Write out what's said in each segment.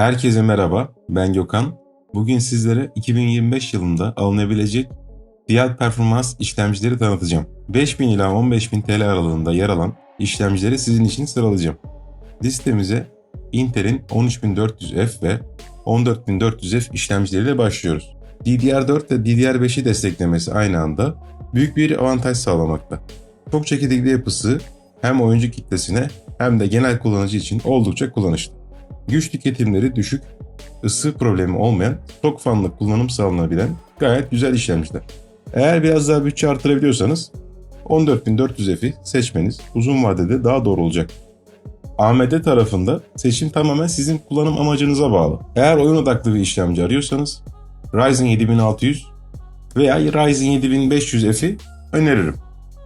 Herkese merhaba, ben Gökhan. Bugün sizlere 2025 yılında alınabilecek fiyat performans işlemcileri tanıtacağım. 5000 ila 15000 TL aralığında yer alan işlemcileri sizin için sıralayacağım. Listemize Intel'in 13400F ve 14400F işlemcileriyle başlıyoruz. DDR4 ve DDR5'i desteklemesi aynı anda büyük bir avantaj sağlamakta. Çok çekirdekli yapısı hem oyuncu kitlesine hem de genel kullanıcı için oldukça kullanışlı. Güç tüketimleri düşük, ısı problemi olmayan, çok fanlı kullanım sağlanabilen gayet güzel işlemciler. Eğer biraz daha bütçe artırabiliyorsanız 14400F'i seçmeniz uzun vadede daha doğru olacak. AMD tarafında seçim tamamen sizin kullanım amacınıza bağlı. Eğer oyun odaklı bir işlemci arıyorsanız Ryzen 7600 veya Ryzen 7500F'i öneririm.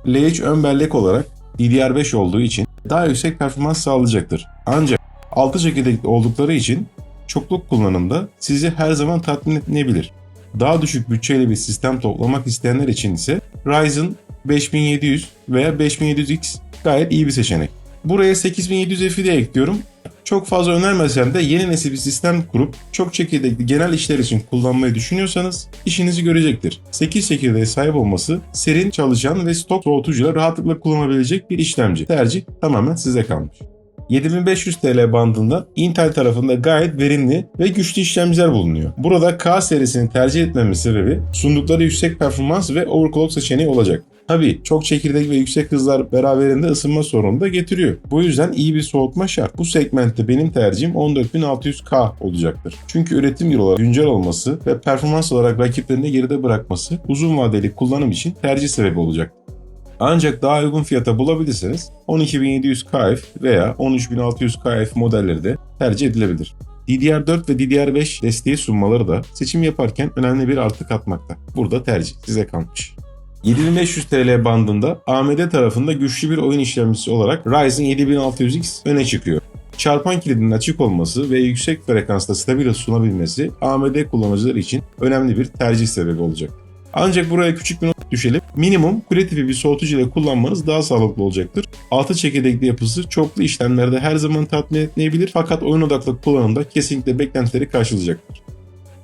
L3 ön bellek olarak DDR5 olduğu için daha yüksek performans sağlayacaktır. Ancak 6 çekirdekli oldukları için çokluk kullanımda sizi her zaman tatmin etmeyebilir. Daha düşük bütçeyle bir sistem toplamak isteyenler için ise Ryzen 5700 veya 5700X gayet iyi bir seçenek. Buraya 8700F'i de ekliyorum. Çok fazla önermesem de yeni nesil bir sistem kurup çok çekirdekli genel işler için kullanmayı düşünüyorsanız işinizi görecektir. 8 çekirdeğe sahip olması serin çalışan ve stok soğutucuyla rahatlıkla kullanabilecek bir işlemci. Tercih tamamen size kalmış. 7500 TL bandında Intel tarafında gayet verimli ve güçlü işlemciler bulunuyor. Burada K serisini tercih etmemin sebebi sundukları yüksek performans ve overclock seçeneği olacak. Tabi çok çekirdek ve yüksek hızlar beraberinde ısınma sorunu da getiriyor. Bu yüzden iyi bir soğutma şart. Bu segmentte benim tercihim 14600K olacaktır. Çünkü üretim yılı olarak güncel olması ve performans olarak rakiplerini geride bırakması uzun vadeli kullanım için tercih sebebi olacak. Ancak daha uygun fiyata bulabilirseniz 12700KF veya 13600KF modelleri de tercih edilebilir. DDR4 ve DDR5 desteği sunmaları da seçim yaparken önemli bir artı katmakta. Burada tercih size kalmış. 7500 TL bandında AMD tarafında güçlü bir oyun işlemcisi olarak Ryzen 7600X öne çıkıyor. Çarpan kilidinin açık olması ve yüksek frekansta stabil sunabilmesi AMD kullanıcıları için önemli bir tercih sebebi olacak. Ancak buraya küçük bir not düşelim. Minimum kule tipi bir soğutucu ile kullanmanız daha sağlıklı olacaktır. Altı çekirdekli yapısı çoklu işlemlerde her zaman tatmin etmeyebilir fakat oyun odaklı kullanımda kesinlikle beklentileri karşılayacaktır.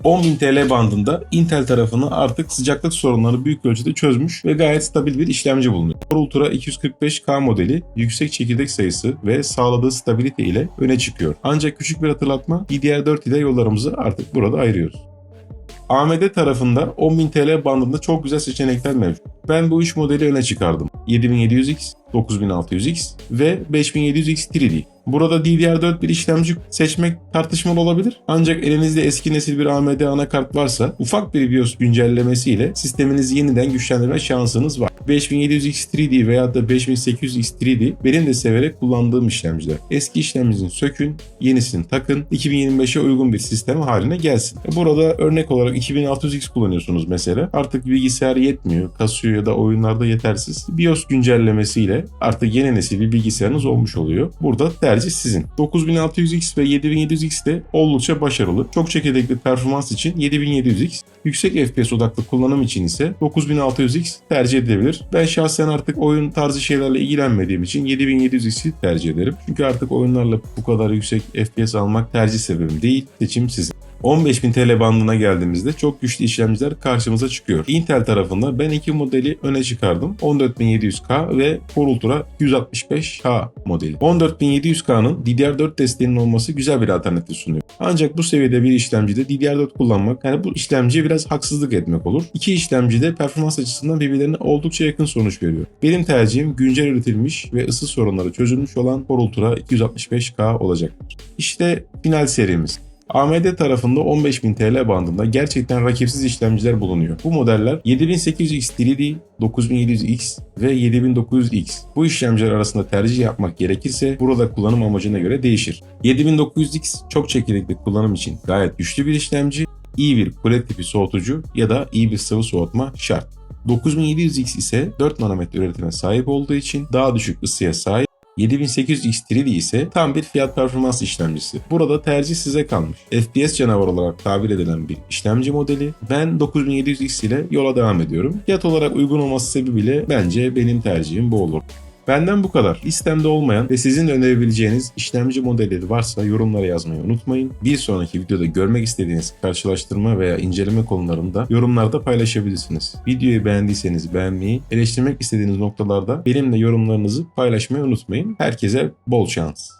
10.000 TL bandında Intel tarafını artık sıcaklık sorunlarını büyük ölçüde çözmüş ve gayet stabil bir işlemci bulunuyor. Core Ultra 245K modeli yüksek çekirdek sayısı ve sağladığı stabilite ile öne çıkıyor. Ancak küçük bir hatırlatma DDR4 ile yollarımızı artık burada ayırıyoruz. AMD tarafında 10.000 TL bandında çok güzel seçenekler mevcut. Ben bu üç modeli öne çıkardım. 7700X, 9600X ve 5700X 3D. Burada DDR4 bir işlemci seçmek tartışmalı olabilir. Ancak elinizde eski nesil bir AMD anakart varsa ufak bir BIOS güncellemesiyle sisteminizi yeniden güçlendirme şansınız var. 5700X 3D veya da 5800X 3D benim de severek kullandığım işlemciler. Eski işlemcinizi sökün, yenisini takın, 2025'e uygun bir sistem haline gelsin. Burada örnek olarak 2600X kullanıyorsunuz mesela. Artık bilgisayar yetmiyor, kasıyor ya da oyunlarda yetersiz. BIOS güncellemesiyle artık yeni nesil bir bilgisayarınız olmuş oluyor. Burada tercih sizin. 9600X ve 7700X de oldukça başarılı. Çok çekirdekli performans için 7700X, yüksek FPS odaklı kullanım için ise 9600X tercih edilebilir. Ben şahsen artık oyun tarzı şeylerle ilgilenmediğim için 7700X'i tercih ederim. Çünkü artık oyunlarla bu kadar yüksek FPS almak tercih sebebim değil, seçim sizin. 15.000 TL bandına geldiğimizde çok güçlü işlemciler karşımıza çıkıyor. Intel tarafında ben iki modeli öne çıkardım. 14700K ve Core Ultra 165K modeli. 14700K'nın DDR4 desteğinin olması güzel bir alternatif sunuyor. Ancak bu seviyede bir işlemcide DDR4 kullanmak yani bu işlemciye biraz haksızlık etmek olur. İki işlemci de performans açısından birbirlerine oldukça yakın sonuç veriyor. Benim tercihim güncel üretilmiş ve ısı sorunları çözülmüş olan Core Ultra 265K olacaktır. İşte final serimiz. AMD tarafında 15.000 TL bandında gerçekten rakipsiz işlemciler bulunuyor. Bu modeller 7800X 3D, 9700X ve 7900X. Bu işlemciler arasında tercih yapmak gerekirse burada kullanım amacına göre değişir. 7900X çok çekirdekli kullanım için gayet güçlü bir işlemci, iyi bir kule tipi soğutucu ya da iyi bir sıvı soğutma şart. 9700X ise 4 nanometre üretime sahip olduğu için daha düşük ısıya sahip 7800X 3D ise tam bir fiyat performans işlemcisi. Burada tercih size kalmış. FPS canavar olarak tabir edilen bir işlemci modeli. Ben 9700X ile yola devam ediyorum. Fiyat olarak uygun olması sebebiyle bence benim tercihim bu olur. Benden bu kadar. Listemde olmayan ve sizin de önerebileceğiniz işlemci modelleri varsa yorumlara yazmayı unutmayın. Bir sonraki videoda görmek istediğiniz karşılaştırma veya inceleme konularında yorumlarda paylaşabilirsiniz. Videoyu beğendiyseniz beğenmeyi, eleştirmek istediğiniz noktalarda benimle yorumlarınızı paylaşmayı unutmayın. Herkese bol şans.